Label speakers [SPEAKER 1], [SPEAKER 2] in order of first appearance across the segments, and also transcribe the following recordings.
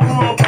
[SPEAKER 1] もう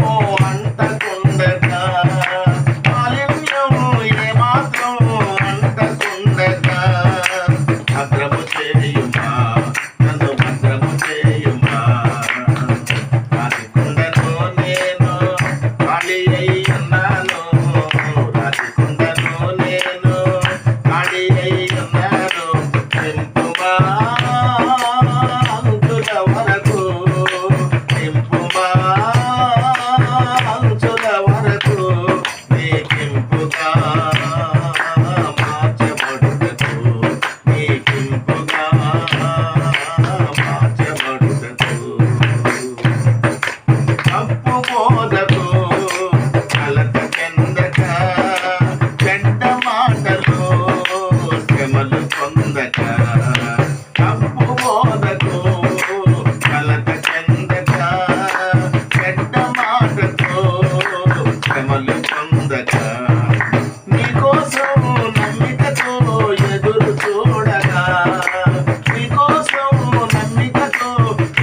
[SPEAKER 1] ఫలం పొందక నీకోసం నమ్మికతో ఎదురు చూడగా నీకోసం నమ్మికతో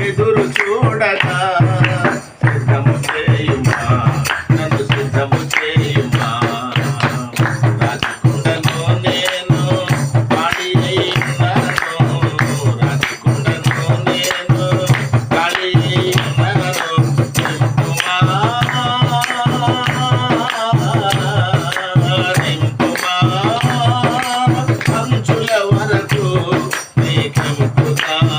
[SPEAKER 1] ఎదురు చూడగా సిద్ధము చేయుమా? నన్ను సిద్ధము చేయుమా?